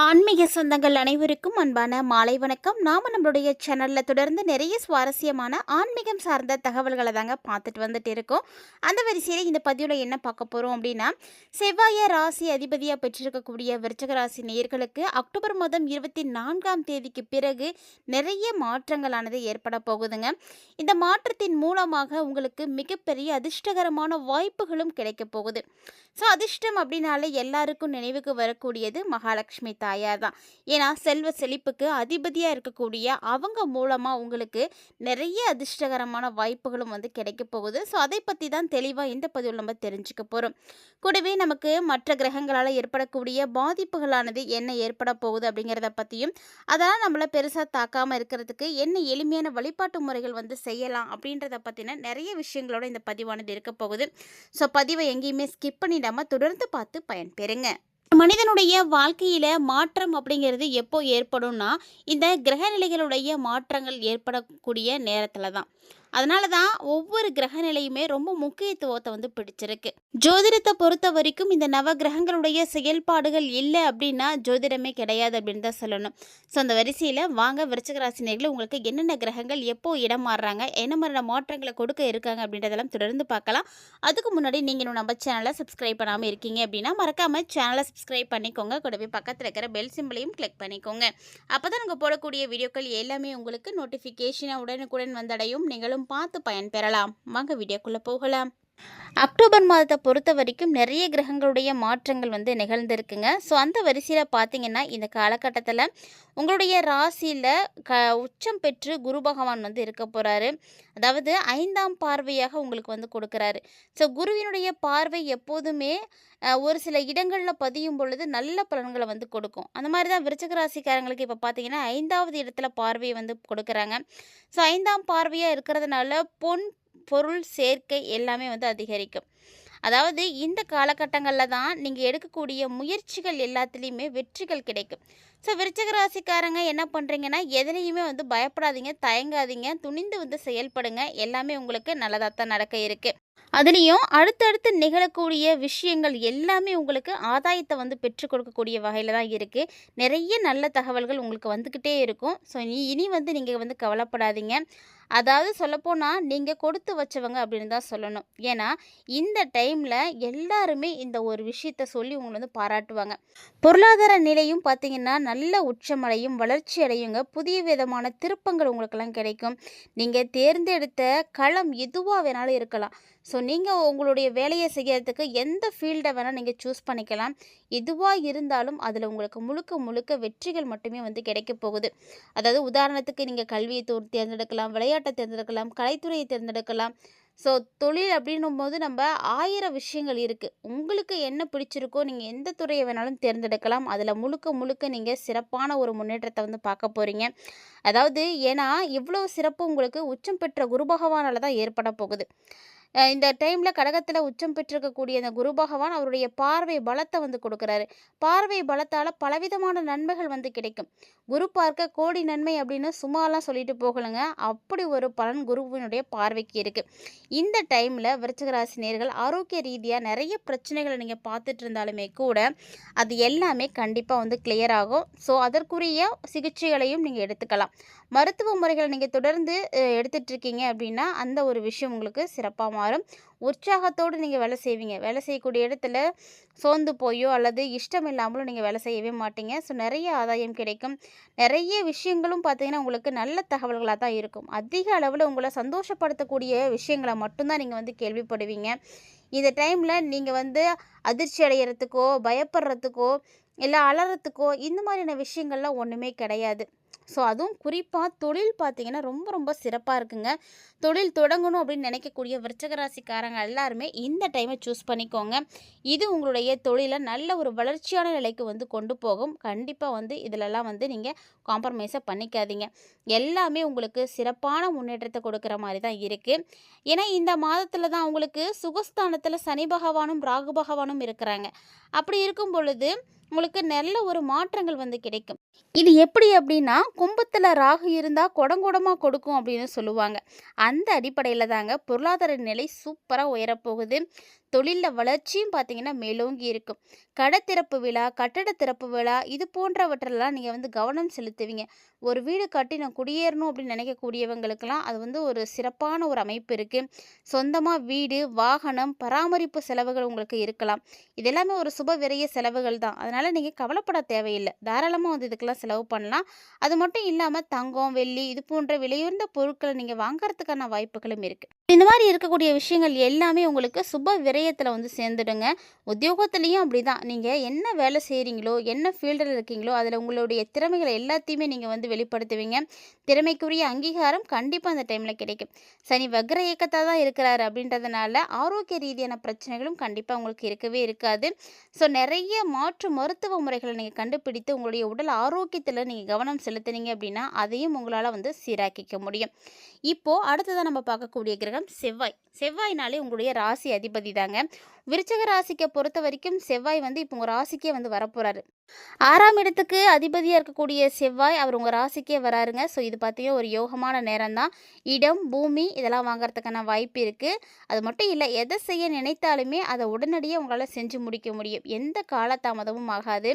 ஆன்மீக சொந்தங்கள் அனைவருக்கும் அன்பான மாலை வணக்கம். நாம நம்மளுடைய சேனல்ல தொடர்ந்து நிறைய சுவாரஸ்யமான ஆன்மீகம் சார்ந்த தகவல்களை தாங்க பார்த்துட்டு வந்துட்டு இருக்கோம். அந்த வரிசையில் இந்த பதிவில் என்ன பார்க்க போகிறோம் அப்படின்னா செவ்வாய ராசி அதிபதியாக பெற்றிருக்கக்கூடிய விருச்சக ராசி நேயர்களுக்கு அக்டோபர் மாதம் இருபத்தி நான்காம் தேதிக்கு பிறகு நிறைய மாற்றங்களானது ஏற்பட போகுதுங்க. இந்த மாற்றத்தின் மூலமாக உங்களுக்கு மிகப்பெரிய அதிர்ஷ்டகரமான வாய்ப்புகளும் கிடைக்க போகுது. ஸோ அதிர்ஷ்டம் அப்படின்னாலே எல்லாருக்கும் நினைவுக்கு வரக்கூடியது மகாலட்சுமி தாயார் தான் ஏன்னா செல்வ செழிப்புக்கு அதிபதியாக இருக்கக்கூடிய அவங்க மூலமாக உங்களுக்கு நிறைய அதிர்ஷ்டகரமான வாய்ப்புகளும் வந்து கிடைக்க போகுது. ஸோ அதை பற்றி தான் தெளிவாக இந்த பதிவில் நம்ம தெரிஞ்சுக்க போகிறோம் கூடவே நமக்கு மற்ற கிரகங்களால் ஏற்படக்கூடிய பாதிப்புகளானது என்ன ஏற்பட போகுது அப்படிங்கிறத பற்றியும் அதெல்லாம் நம்மளை பெருசாக தாக்காமல் இருக்கிறதுக்கு என்ன எளிமையான வழிபாட்டு முறைகள் வந்து செய்யலாம் அப்படின்றத பற்றின நிறைய விஷயங்களோட இந்த பதிவானது இருக்க போகுது. ஸோ பதிவை எங்கேயுமே ஸ்கிப் பண்ணிடாமல் தொடர்ந்து பார்த்து பயன்பெறுங்க. மனிதனுடைய வாழ்க்கையில் மாற்றம் அப்படிங்கிறது எப்போ ஏற்படும்னா இந்த கிரகநிலைகளுடைய மாற்றங்கள் ஏற்படக்கூடிய நேரத்தில் தான். அதனால தான் ஒவ்வொரு கிரக நிலையுமே ரொம்ப முக்கியத்துவத்தை வந்து பிடிச்சிருக்கு. ஜோதிடத்தை பொறுத்த வரைக்கும் இந்த நவ கிரகங்களுடைய செயல்பாடுகள் இல்லை அப்படின்னா ஜோதிடமே கிடையாது அப்படின்னு தான் சொல்லணும். ஸோ அந்த வரிசையில் வாங்க விருச்சகராசினியர்கள் உங்களுக்கு என்னென்ன கிரகங்கள் எப்போ இடம் மாறுறாங்க என்ன மாதிரியான மாற்றங்களை கொடுக்க இருக்காங்க அப்படின்றதெல்லாம் தொடர்ந்து பார்க்கலாம். அதுக்கு முன்னாடி நீங்கள் இன்னும் நம்ம சேனலை சப்ஸ்கிரைப் பண்ணாமல் இருக்கீங்க அப்படின்னா மறக்காமல் சேனலை சப்ஸ்கிரைப் பண்ணிக்கோங்க. கூடவே பக்கத்தில் இருக்கிற பெல் சிம்பிளையும் கிளிக் பண்ணிக்கோங்க. அப்போ தான் நாங்கள் போடக்கூடிய வீடியோக்கள் எல்லாமே உங்களுக்கு நோட்டிஃபிகேஷனாக உடனுக்குடன் வந்தடையும். நீங்களும் பார்த்து பயன்பெறலாம் வாங்க வீடியோக்குள்ளே போகலாம். அக்டோபர் மாதத்தை பொறுத்த வரைக்கும் நிறைய கிரகங்களுடைய மாற்றங்கள் வந்து நிகழ்ந்திருக்குங்க. ஸோ அந்த வரிசையில் பார்த்தீங்கன்னா இந்த காலகட்டத்தில் உங்களுடைய ராசியில் க உச்சம் பெற்று குரு பகவான் வந்து இருக்க போகிறாரு அதாவது ஐந்தாம் பார்வையாக உங்களுக்கு வந்து கொடுக்குறாரு. ஸோ குருவினுடைய பார்வை எப்போதுமே ஒரு சில இடங்களில் பதியும் பொழுது நல்ல பலன்களை வந்து கொடுக்கும். அந்த மாதிரி தான் விருச்சக ராசிக்காரங்களுக்கு இப்போ பார்த்தீங்கன்னா ஐந்தாவது இடத்துல பார்வையை வந்து கொடுக்குறாங்க. ஸோ ஐந்தாம் பார்வையாக இருக்கிறதுனால பொன் பொருள் சேர்க்கை எல்லாமே வந்து அதிகரிக்கும். அதாவது இந்த காலகட்டங்களில் தான் நீங்கள் எடுக்கக்கூடிய முயற்சிகள் எல்லாத்துலேயுமே வெற்றிகள் கிடைக்கும். ஸோ விருச்சக ராசிக்காரங்க என்ன பண்ணுறீங்கன்னா எதுலேயுமே வந்து பயப்படாதீங்க தயங்காதீங்க துணிந்து வந்து செயல்படுங்க. எல்லாமே உங்களுக்கு நல்லதாக தான் நடக்க இருக்குது அதுலேயும் அடுத்தடுத்து நிகழக்கூடிய விஷயங்கள் எல்லாமே உங்களுக்கு ஆதாயத்தை வந்து பெற்றுக் கொடுக்கக்கூடிய வகையில் தான் இருக்குது நிறைய நல்ல தகவல்கள் உங்களுக்கு வந்துக்கிட்டே இருக்கும். ஸோ இனி இனி வந்து நீங்கள் வந்து கவலைப்படாதீங்க. அதாவது சொல்லப்போனால் நீங்கள் கொடுத்து வச்சவங்க அப்படின்னு தான் சொல்லணும். ஏன்னா இந்த டைமில் எல்லாருமே இந்த ஒரு விஷயத்த சொல்லி உங்களை வந்து பாராட்டுவாங்க. பொருளாதார நிலையும் பார்த்தீங்கன்னா நல்ல உச்சமடையும் வளர்ச்சி அடையுங்க. புதிய விதமான திருப்பங்கள் உங்களுக்கெல்லாம் கிடைக்கும். நீங்கள் தேர்ந்தெடுத்த களம் எதுவாக வேணாலும் இருக்கலாம். ஸோ நீங்கள் உங்களுடைய வேலையை செய்கிறதுக்கு எந்த ஃபீல்டை வேணால் நீங்கள் சூஸ் பண்ணிக்கலாம். எதுவாக இருந்தாலும் அதில் உங்களுக்கு முழுக்க முழுக்க வெற்றிகள் மட்டுமே வந்து கிடைக்க போகுது. அதாவது உதாரணத்துக்கு நீங்கள் கல்வியை தோ- தேர்ந்தெடுக்கலாம் விளையாட்டை தேர்ந்தெடுக்கலாம் கலைத்துறையை தேர்ந்தெடுக்கலாம். ஸோ தொழில் அப்படின்னும் போது நம்ம ஆயிரம் விஷயங்கள் இருக்குது உங்களுக்கு என்ன பிடிச்சிருக்கோ நீங்கள் எந்த துறையை வேணாலும் தேர்ந்தெடுக்கலாம். அதில் முழுக்க முழுக்க நீங்கள் சிறப்பான ஒரு முன்னேற்றத்தை வந்து பார்க்க போகிறீங்க அதாவது ஏன்னா இவ்வளோ சிறப்பு உங்களுக்கு உச்சம் பெற்ற குரு பகவானால் தான் ஏற்பட போகுது. இந்த டைமில் கடகத்தில் உச்சம் பெற்றிருக்கக்கூடிய அந்த குரு பகவான் அவருடைய பார்வை பலத்தை வந்து கொடுக்குறாரு. பார்வை பலத்தால் பலவிதமான நன்மைகள் வந்து கிடைக்கும். குரு பார்க்க கோடி நன்மை அப்படின்னு சும்மாலாம் சொல்லிட்டு போகலைங்க. அப்படி ஒரு பலன் குருவினுடைய பார்வைக்கு இருக்குது இந்த டைமில் விருச்சகராசி நேர்கள் ஆரோக்கிய ரீதியாக நிறைய பிரச்சனைகளை நீங்கள் பார்த்துட்டு இருந்தாலுமே கூட அது எல்லாமே கண்டிப்பாக வந்து கிளியர் ஆகும். ஸோ அதற்குரிய சிகிச்சைகளையும் நீங்கள் எடுத்துக்கலாம். மருத்துவ முறைகளை நீங்கள் தொடர்ந்து எடுத்துகிட்ருக்கீங்க அப்படின்னா அந்த ஒரு விஷயம் உங்களுக்கு சிறப்பாக மாறும். உற்சாகத்தோடு நீங்கள் வேலை செய்வீங்க. வேலை செய்யக்கூடிய இடத்துல சோர்ந்து போயோ அல்லது இஷ்டம் இல்லாமலும் நீங்கள் வேலை செய்யவே மாட்டீங்க. ஸோ நிறைய ஆதாயம் கிடைக்கும். நிறைய விஷயங்களும் பார்த்தீங்கன்னா உங்களுக்கு நல்ல தகவல்களாக தான் இருக்கும். அதிக அளவில் உங்களை சந்தோஷப்படுத்தக்கூடிய விஷயங்களை மட்டும்தான் நீங்கள் வந்து கேள்விப்படுவீங்க. இந்த டைமில் நீங்கள் வந்து அதிர்ச்சி அடைகிறதுக்கோ பயப்படுறதுக்கோ இல்லை அலறத்துக்கோ இந்த மாதிரியான விஷயங்கள்லாம் ஒன்றுமே கிடையாது. ஸோ அதுவும் குறிப்பாக தொழில் பார்த்தீங்கன்னா ரொம்ப ரொம்ப சிறப்பாக இருக்குங்க. தொழில் தொடங்கணும் அப்படின்னு நினைக்கக்கூடிய விருச்சக ராசிக்காரங்க எல்லாருமே இந்த டைமை சூஸ் பண்ணிக்கோங்க. இது உங்களுடைய தொழிலை நல்ல ஒரு வளர்ச்சியான நிலைக்கு வந்து கொண்டு போகும். கண்டிப்பாக வந்து இதிலெல்லாம் வந்து நீங்கள் காம்ப்ரமைஸை பண்ணிக்காதீங்க. எல்லாமே உங்களுக்கு சிறப்பான முன்னேற்றத்தை கொடுக்குற மாதிரி தான் இருக்குது ஏன்னா இந்த மாதத்தில் தான் உங்களுக்கு சுகஸ்தானத்தில் சனி பகவானும் ராகு பகவானும் இருக்கிறாங்க. அப்படி இருக்கும் பொழுது உங்களுக்கு நல்ல ஒரு மாற்றங்கள் வந்து கிடைக்கும். இது எப்படி அப்படின்னா கும்பத்தில் ராகு இருந்தால் குடங்குடமாக கொடுக்கும் அப்படின்னு சொல்லுவாங்க. அந்த அடிப்படையில் தாங்க பொருளாதார நிலை சூப்பராக உயரப்போகுது. தொழிலில் வளர்ச்சியும் பார்த்தீங்கன்னா மேலோங்கி இருக்கும். கடை திறப்பு விழா கட்டட திறப்பு விழா இது போன்றவற்றெல்லாம் நீங்கள் வந்து கவனம் செலுத்துவீங்க. ஒரு வீடு கட்டி நான் குடியேறணும் அப்படின்னு நினைக்கக்கூடியவங்களுக்கெல்லாம் அது வந்து ஒரு சிறப்பான ஒரு அமைப்பு இருக்குது சொந்தமாக வீடு வாகனம் பராமரிப்பு செலவுகள் உங்களுக்கு இருக்கலாம். இது எல்லாமே ஒரு சுப விரைய செலவுகள் தான். அதனால் நீங்கள் கவலைப்பட தேவையில்லை. தாராளமாக வந்து இதுக்கு இதுக்கெல்லாம் செலவு பண்ணலாம். அது மட்டும் இல்லாமல் தங்கம் வெள்ளி இது போன்ற விலையுயர்ந்த பொருட்களை நீங்கள் வாங்குறதுக்கான வாய்ப்புகளும் இருக்குது இந்த மாதிரி இருக்கக்கூடிய விஷயங்கள் எல்லாமே உங்களுக்கு சுப விரயத்தில் வந்து சேர்ந்துடுங்க. உத்தியோகத்துலேயும் அப்படி தான் நீங்கள் என்ன வேலை செய்கிறீங்களோ என்ன ஃபீல்டில் இருக்கீங்களோ அதில் உங்களுடைய திறமைகளை எல்லாத்தையுமே நீங்கள் வந்து வெளிப்படுத்துவீங்க. திறமைக்குரிய அங்கீகாரம் கண்டிப்பாக அந்த டைமில் கிடைக்கும். சனி வக்ர இயக்கத்தாக தான் இருக்கிறாரு அப்படின்றதுனால ஆரோக்கிய ரீதியான பிரச்சனைகளும் கண்டிப்பாக உங்களுக்கு இருக்கவே இருக்காது. ஸோ நிறைய மாற்று மருத்துவ முறைகளை நீங்கள் கண்டுபிடித்து உங்களுடைய உடல் ஆரோக்கியத்தில் நீங்கள் கவனம் செலுத்துனீங்க அப்படின்னா அதையும் உங்களால் வந்து சீராக்கிக்க முடியும். இப்போது அடுத்ததாக நம்ம பார்க்கக்கூடிய கிரகம் செவ்வாய். செவ்வாய்னாலே உங்களுடைய ராசி அதிபதி தாங்க விருச்சக ராசிக்கு பொறுத்த வரைக்கும் செவ்வாய் வந்து இப்போ உங்கள் ராசிக்கே வந்து வரப்போகிறாரு ஆறாம் இடத்துக்கு அதிபதியாக இருக்கக்கூடிய செவ்வாய் அவர் உங்கள் ராசிக்கே வராருங்க. ஸோ இது பார்த்தீங்கன்னா ஒரு யோகமான நேரம் தான். இடம் பூமி இதெல்லாம் வாங்குறதுக்கான வாய்ப்பு இருக்குது அது மட்டும் இல்லை எதை செய்ய நினைத்தாலுமே அதை உடனடியாக உங்களால் செஞ்சு முடிக்க முடியும். எந்த காலதாமதமும் ஆகாது.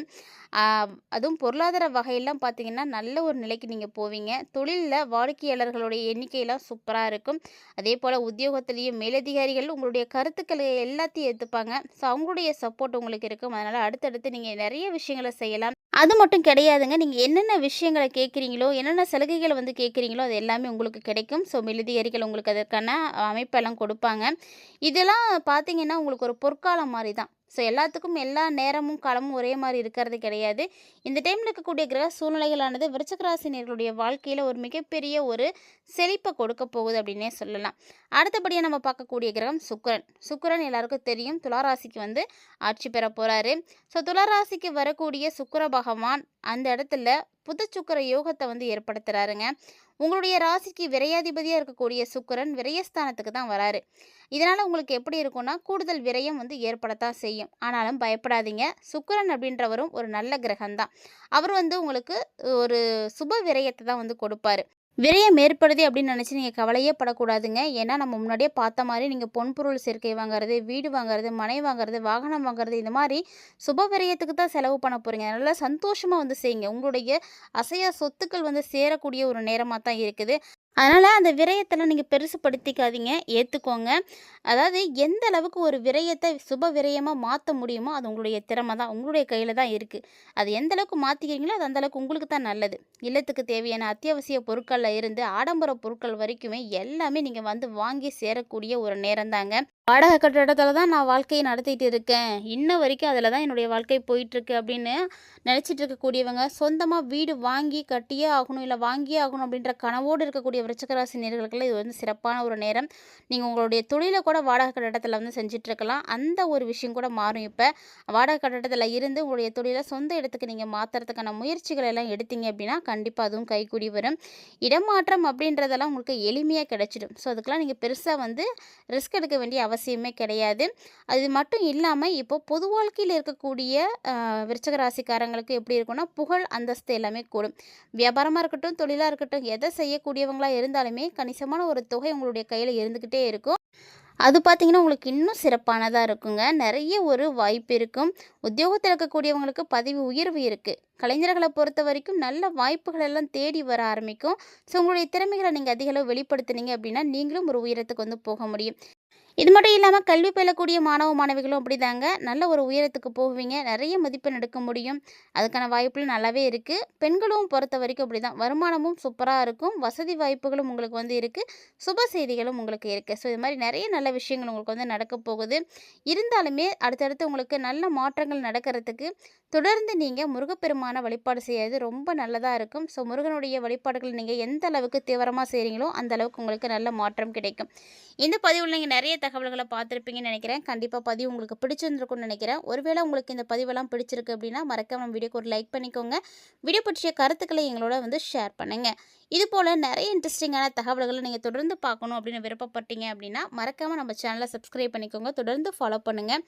அதுவும் பொருளாதார வகையெல்லாம் பார்த்தீங்கன்னா நல்ல ஒரு நிலைக்கு நீங்கள் போவீங்க. தொழிலில் வாடிக்கையாளர்களுடைய எண்ணிக்கையெல்லாம் சூப்பராக இருக்கும். அதே போல் உத்தியோகத்திலையும் மேலதிகாரிகள் உங்களுடைய கருத்துக்களை எல்லாத்தையும் எடுத்துப்பாங்க. ஸோ அவங்களுடைய சப்போர்ட் உங்களுக்கு இருக்கும். அதனால் அடுத்தடுத்து நீங்கள் நிறைய விஷயங்களை செய்யலாம். அது மட்டும் கிடையாதுங்க. நீங்கள் என்னென்ன விஷயங்களை கேட்குறீங்களோ என்னென்ன சலுகைகளை வந்து கேட்குறீங்களோ அது எல்லாமே உங்களுக்கு கிடைக்கும். ஸோ மெழுதிகாரிகள் உங்களுக்கு அதற்கான அமைப்பெல்லாம் கொடுப்பாங்க. இதெல்லாம் பார்த்தீங்கன்னா உங்களுக்கு ஒரு பொற்காலம் மாதிரி தான். ஸோ எல்லாத்துக்கும் எல்லா நேரமும் காலமும் ஒரே மாதிரி இருக்கிறது கிடையாது. இந்த டைமில் இருக்கக்கூடிய கிரக சூழ்நிலைகளானது விருச்சகராசினியர்களுடைய வாழ்க்கையில் ஒரு மிகப்பெரிய ஒரு செழிப்பை கொடுக்க போகுது அப்படின்னே சொல்லலாம். அடுத்தபடியாக நம்ம பார்க்கக்கூடிய கிரகம் சுக்கிரன். சுக்கிரன் எல்லாருக்கும் தெரியும். துளாராசிக்கு வந்து ஆட்சி பெற போகிறாரு ஸோ துளாராசிக்கு வரக்கூடிய சுக்கர பகவான் அந்த இடத்துல புத சுக்கிர யோகத்தை வந்து ஏற்படுத்துகிறாருங்க உங்களுடைய ராசிக்கு விரையாதிபதியாக இருக்கக்கூடிய சுக்கிரன் விரயஸ்தானத்துக்கு தான் வராரு. இதனால் உங்களுக்கு எப்படி இருக்கும்னா கூடுதல் விரயம் வந்து ஏற்படத்தான் செய்யும். ஆனாலும் பயப்படாதீங்க. சுக்கரன் அப்படின்றவரும் ஒரு நல்ல கிரகம்தான். அவர் வந்து உங்களுக்கு ஒரு சுப விரயத்தை தான் வந்து கொடுப்பாரு. விரயம் ஏற்படுது அப்படின்னு நினச்சி நீங்கள் கவலையே படக்கூடாதுங்க. ஏன்னா நம்ம முன்னாடியே பார்த்த மாதிரி நீங்கள் பொன்பொருள் சேர்க்கை வாங்குறது வீடு வாங்குறது மனை வாங்குறது வாகனம் வாங்குறது இந்த மாதிரி சுப விரயத்துக்கு தான் செலவு பண்ண போகிறீங்க அதனால் சந்தோஷமாக வந்து செய்யுங்க. உங்களுடைய அசையா சொத்துக்கள் வந்து சேரக்கூடிய ஒரு நேரமாக தான் இருக்குது. அதனால் அந்த விரயத்தெல்லாம் நீங்கள் பெருசுப்படுத்திக்காதீங்க ஏற்றுக்கோங்க அதாவது எந்த அளவுக்கு ஒரு விரயத்தை சுப விரயமாக மாற்ற முடியுமோ அது உங்களுடைய திறமை தான் உங்களுடைய கையில் தான் இருக்குது அது எந்த அளவுக்கு மாற்றிக்கிறீங்களோ அது அந்த அளவுக்கு உங்களுக்கு தான் நல்லது. இல்லத்துக்கு தேவையான அத்தியாவசிய பொருட்களில் இருந்து ஆடம்பர பொருட்கள் வரைக்குமே எல்லாமே நீங்கள் வந்து வாங்கி சேரக்கூடிய ஒரு நேரம் தாங்க. வாடகை கட்டடத்தில் தான் நான் வாழ்க்கையை நடத்திட்டு இருக்கேன். இன்ன வரைக்கும் அதில் தான் என்னுடைய வாழ்க்கை போயிட்டுருக்கு அப்படின்னு நினச்சிட்டு இருக்கக்கூடியவங்க சொந்தமாக வீடு வாங்கி கட்டியே ஆகணும் இல்லை வாங்கியே ஆகணும் அப்படின்ற கனவோடு இருக்கக்கூடிய விருச்சகராசி நேர்களுக்கெல்லாம் இது வந்து சிறப்பான ஒரு நேரம். நீங்கள் உங்களுடைய தொழிலை கூட வாடகை கட்டடத்தில் வந்து செஞ்சிட்ருக்கலாம். அந்த ஒரு விஷயம் கூட மாறும் இப்போ. வாடகை கட்டடத்தில் இருந்து உங்களுடைய தொழிலை சொந்த இடத்துக்கு நீங்கள் மாற்றுறதுக்கான முயற்சிகள் எல்லாம் எடுத்தீங்க அப்படின்னா கண்டிப்பாக அதுவும் கைக்கூடி வரும். இடமாற்றம் அப்படின்றதெல்லாம் உங்களுக்கு எளிமையாக கிடைச்சிடும். ஸோ அதுக்கெல்லாம் நீங்கள் பெருசாக வந்து ரிஸ்க் எடுக்க வேண்டிய அவசியமே கிடையாது. அது மட்டும் இல்லாமல் இப்போ பொது வாழ்க்கையில் இருக்கக்கூடிய ஆஹ், விருச்சிக ராசிக்காரங்களுக்கு எப்படி இருக்குன்னா புகழ் அந்தஸ்து எல்லாமே கூடும். வியாபாரமாக இருக்கட்டும் தொழிலாக இருக்கட்டும் எதை செய்யக்கூடியவங்களாக இருந்தாலுமே கணிசமான ஒரு தொகை உங்களுடைய கையில் இருந்துக்கிட்டே இருக்கும். அது பார்த்தீங்கன்னா உங்களுக்கு இன்னும் சிறப்பானதாக இருக்குங்க. நிறைய ஒரு வாய்ப்பு இருக்கும். உத்தியோகத்தில் இருக்கக்கூடியவங்களுக்கு பதவி உயர்வு இருக்குது கலைஞர்களை பொறுத்த வரைக்கும் நல்ல வாய்ப்புகள் எல்லாம் தேடி வர ஆரம்பிக்கும். ஸோ உங்களுடைய திறமைகளை நீங்கள் அதிகளவு வெளிப்படுத்தினீங்க வெளிப்படுத்துனீங்க அப்படின்னா நீங்களும் ஒரு உயரத்துக்கு வந்து போக முடியும். இது மட்டும் இல்லாமல் கல்வி பயிலக்கூடிய மாணவ மாணவிகளும் அப்படிதாங்க. நல்ல ஒரு உயரத்துக்கு போவீங்க. நிறைய மதிப்பெண் எடுக்க முடியும். அதுக்கான வாய்ப்புகள் நல்லாவே இருக்குது பெண்களும் பொறுத்த வரைக்கும் அப்படி தான் வருமானமும் சூப்பராக இருக்கும். வசதி வாய்ப்புகளும் உங்களுக்கு வந்து இருக்குது சுப செய்திகளும் உங்களுக்கு இருக்குது ஸோ இது மாதிரி நிறைய நல்ல விஷயங்கள் உங்களுக்கு வந்து நடக்க போகுது. இருந்தாலுமே அடுத்தடுத்து உங்களுக்கு நல்ல மாற்றங்கள் நடக்கிறதுக்கு தொடர்ந்து நீங்கள் முருகப்பெருமா வழிபாடு செய்யறது ரொம்ப நல்லதாக இருக்கும். ஸோ முருகனுடைய வழிபாடுகள் நீங்கள் எந்த அளவுக்கு தீவிரமாக செய்கிறீங்களோ அந்த அளவுக்கு உங்களுக்கு நல்ல மாற்றம் கிடைக்கும். இந்த பதிவில் நீங்கள் நிறைய தகவல்களை பார்த்துருப்பீங்கன்னு நினைக்கிறேன். கண்டிப்பாக பதிவு உங்களுக்கு பிடிச்சிருந்துருக்கும்னு நினைக்கிறேன். ஒருவேளை உங்களுக்கு இந்த பதிவெல்லாம் பிடிச்சிருக்கு அப்படின்னா மறக்காம நம்ம வீடியோக்கு ஒரு லைக் பண்ணிக்கோங்க. வீடியோ பற்றிய கருத்துக்களை எங்களோட வந்து ஷேர் பண்ணுங்கள் இது போல் நிறைய இன்ட்ரெஸ்டிங்கான தகவல்களை நீங்கள் தொடர்ந்து பார்க்கணும் அப்படின்னு விருப்பப்பட்டீங்க அப்படின்னா மறக்காமல் நம்ம சேனலை சப்ஸ்கிரைப் பண்ணிக்கோங்க. தொடர்ந்து ஃபாலோ பண்ணுங்கள்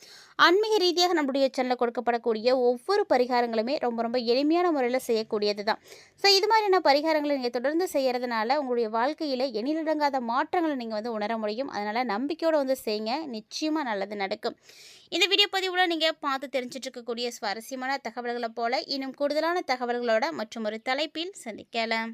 ஆன்மீக ரீதியாக நம்முடைய சேனலில் கொடுக்கப்படக்கூடிய ஒவ்வொரு பரிகாரங்களுமே ரொம்ப ரொம்ப எளிமையான முறையில் செய்யக்கூடியது தான் ஸோ இது மாதிரியான பரிகாரங்களை நீங்கள் தொடர்ந்து செய்கிறதுனால உங்களுடைய வாழ்க்கையில் எண்ணிலடங்காத மாற்றங்களை நீங்கள் வந்து உணர முடியும். அதனால் நம்பிக்கையோடு வந்து செய்யுங்க. நிச்சயமாக நல்லது நடக்கும். இந்த வீடியோ பதிவில் நீங்கள் பார்த்து தெரிஞ்சிட்டு இருக்கக்கூடிய சுவாரஸ்யமான தகவல்களை போல இன்னும் கூடுதலான தகவல்களோட மற்றும் ஒரு தலைப்பில் சந்திக்கலாம்.